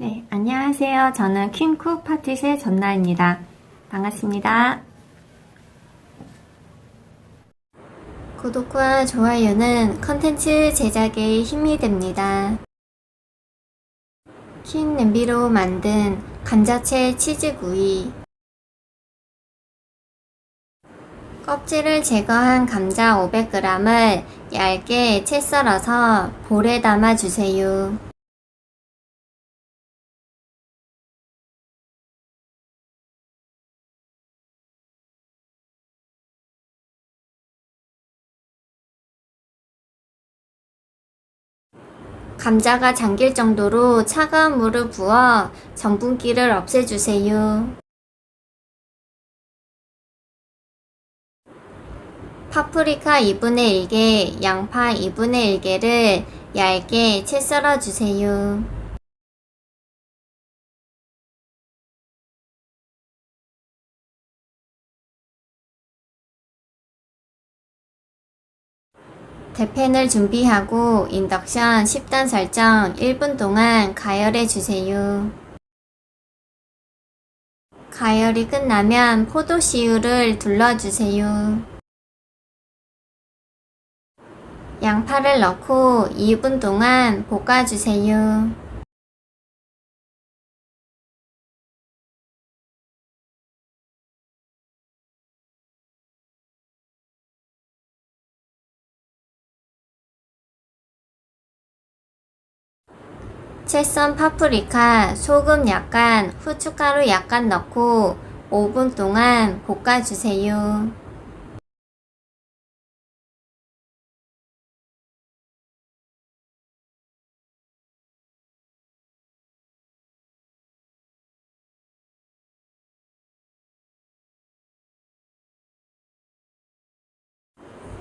네, 안녕하세요. 저는 퀸쿡 파티의 전나입니다. 반갑습니다. 구독과 좋아요는 컨텐츠 제작에 힘이 됩니다. 퀸 냄비로 만든 감자채 치즈구이 껍질을 제거한 감자 500g을 얇게 채 썰어서 볼에 담아 주세요. 감자가 잠길 정도로 차가운 물을 부어 전분기를 없애주세요. 파프리카 2분의 1개, 양파 2분의 1개를 얇게 채 썰어주세요. 대팬을 준비하고 인덕션 10단 설정 1분 동안 가열해 주세요. 가열이 끝나면 포도씨유를 둘러주세요. 양파를 넣고 2분 동안 볶아주세요. 채썬 파프리카, 소금 약간, 후춧가루 약간 넣고 5분 동안 볶아주세요.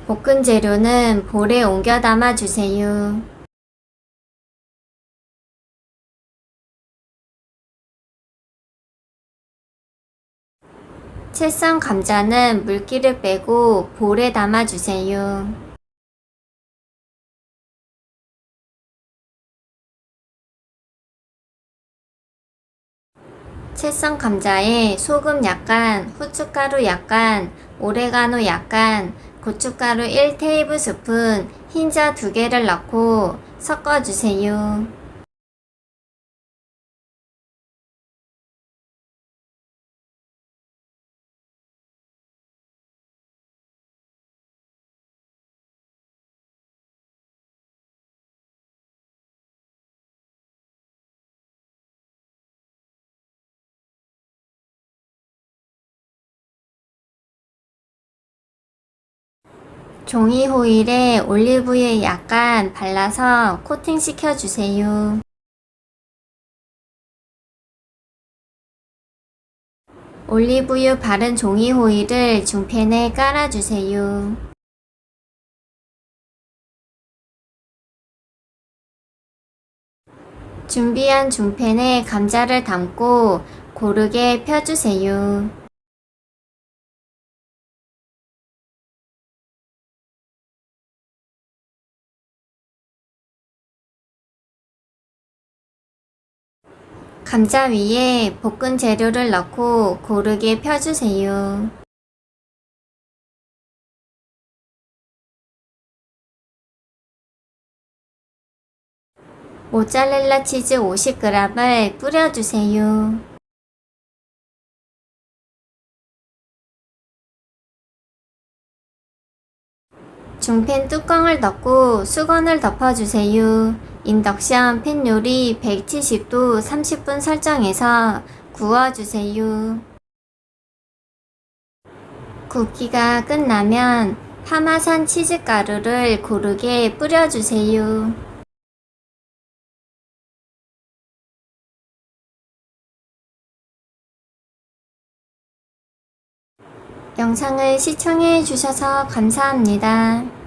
볶은 재료는 볼에 옮겨 담아 주세요. 채썬 감자는 물기를 빼고 볼에 담아 주세요. 채썬 감자에 소금 약간, 후춧가루 약간, 오레가노 약간, 고춧가루 1테이블스푼, 흰자 2개를 넣고 섞어주세요. 종이 호일에 올리브유 약간 발라서 코팅 시켜주세요. 올리브유 바른 종이 호일을 중팬에 깔아주세요. 준비한 중팬에 감자를 담고 고르게 펴주세요. 감자 위에 볶은 재료를 넣고 고르게 펴주세요. 모짜렐라 치즈 50g을 뿌려주세요. 중팬 뚜껑을 덮고 수건을 덮어주세요. 인덕션 팬 요리 170도 30분 설정해서 구워주세요. 굽기가 끝나면 파마산 치즈가루를 고르게 뿌려주세요. 영상을 시청해 주셔서 감사합니다.